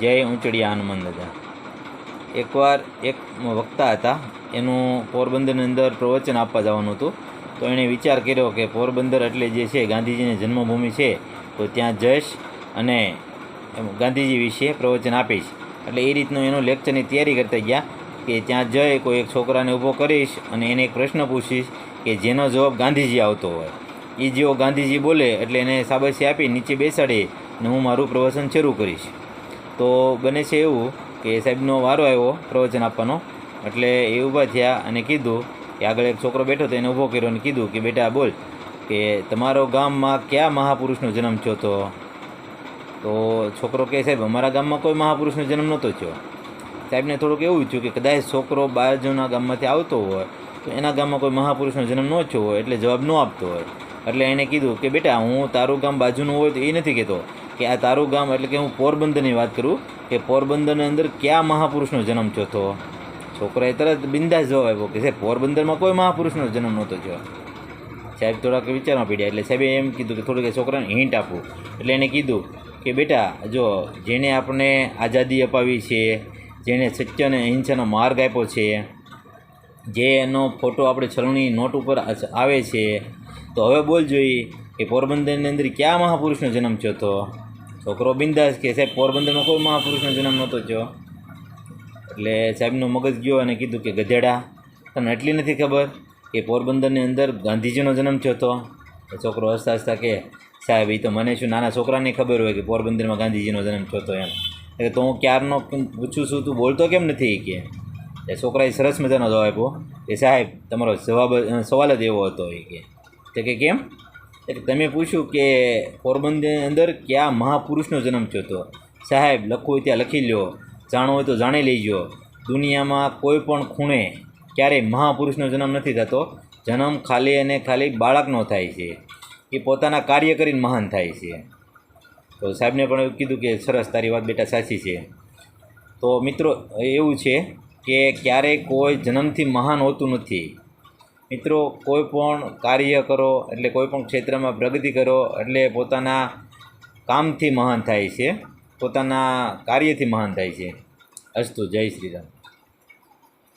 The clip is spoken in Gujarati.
જય ઊંચડી આનંદ હતા એકવાર એક વક્તા હતા, એનું પોરબંદરની અંદર પ્રવચન આપવા જવાનું હતું. તો એણે વિચાર કર્યો કે પોરબંદર એટલે જે છે, ગાંધીજીની જન્મભૂમિ છે, તો ત્યાં જઈશ અને ગાંધીજી વિશે પ્રવચન આપીશ. એટલે એ રીતનું એનું લેક્ચરની તૈયારી કરતા ગયા કે ત્યાં જઈ કોઈ એક છોકરાને ઊભો કરીશ અને એને એક પ્રશ્ન પૂછીશ કે જેનો જવાબ ગાંધીજી આવતો હોય. એ જેવો ગાંધીજી બોલે એટલે એને સાબસી આપી, નીચે બેસાડી અને હું મારું પ્રવચન શરૂ કરીશ. તો બને છે એવું કે સાહેબનો વારો આવ્યો પ્રવચન આપવાનો. એટલે એ ઊભા થયા અને કીધું કે આગળ એક છોકરો બેઠો તો એને ઊભો કર્યો અને કીધું કે, બેટા, બોલ, કે તમારો ગામમાં કયા મહાપુરુષનો જન્મ થયો તો તો છોકરો કહે, સાહેબ, અમારા ગામમાં કોઈ મહાપુરુષનો જન્મ નહોતો થયો. સાહેબને થોડુંક એવું થયું કે કદાચ છોકરો બાજુના ગામમાંથી આવતો હોય, તો એના ગામમાં કોઈ મહાપુરુષનો જન્મ ન થયો હોય, એટલે જવાબ ન આપતો હોય. એટલે એણે કીધું કે, બેટા, હું તારું ગામ બાજુનું હોય તો એ નથી કહેતો. કે આ તારું ગામ એટલે કે હું પોરબંદરની વાત કરું કે પોરબંદરની અંદર કયા મહાપુરુષનો જન્મ થયો તો છોકરાએ તરત બિંદાસ જવાબ આપ્યો કે સાહેબ, પોરબંદરમાં કોઈ મહાપુરુષનો જન્મ નહોતો થયો. સાહેબ થોડાક વિચારમાં પડ્યા એટલે સાહેબે એમ કીધું કે થોડુંક છોકરાને હિન્ટ આપું. એટલે એને કીધું કે બેટા, જો જેણે આપણને આઝાદી અપાવી છે જેણે સત્ય અને અહિંસાનો માર્ગ આપ્યો છે જે એનો ફોટો આપણે છલણી નોટ ઉપર આવે છે, તો હવે બોલ જોઈએ કે પોરબંદરની અંદર કયા મહાપુરુષનો જન્મ થયો હતો? છોકરો બિંદાસ કે સાહેબ પોરબંદરમાં કોઈ મહાપુરુષનો જન્મ નહોતો થયો. એટલે સાહેબનો મગજ ગયો અને કીધું કે ગધેડા, તને એટલી નથી ખબર કે પોરબંદરની અંદર ગાંધીજીનો જન્મ થયો હતો? છોકરો હસતા હસતા કે સાહેબ એ તો મને શું નાના છોકરાને ખબર હોય કે પોરબંદરમાં ગાંધીજીનો જન્મ થયો હતો એમ. એટલે તો હું ક્યારનો પૂછું છું, તું બોલતો કેમ નથી કે? એ છોકરાએ સરસ મજાનો જવાબ આપ્યો કે સાહેબ, તમારો જવાબ સવાલ જ એવો હતો એ કે. તે કે કેમ? એટલે તમે પૂછ્યું કે પોરબંદરની અંદર કયા મહાપુરુષનો જન્મ થયો હતો? સાહેબ, લખવું હોય ત્યાં લખી લ્યો. જાણવું હોય તો જાણી લેજો. દુનિયામાં કોઈ પણ ખૂણે ક્યારેય મહાપુરુષનો જન્મ નથી થતો. જન્મ ખાલી અને ખાલી બાળકનો થાય છે. એ પોતાના કાર્ય કરીને મહાન થાય છે. તો સાહેબને પણ એવું કીધું કે સરસ, તારી વાત બેટા સાચી છે. તો મિત્રો, એવું છે કે ક્યારેય કોઈ જન્મથી મહાન હોતું નથી. મિત્રો, કોઈ પણ કાર્ય કરો, એટલે કોઈ પણ ક્ષેત્રમાં પ્રગતિ કરો, એટલે પોતાના કામથી મહાન થાય છે. પોતાના કાર્યથી મહાન થાય છે. અસ્તુ, જય શ્રી રામ.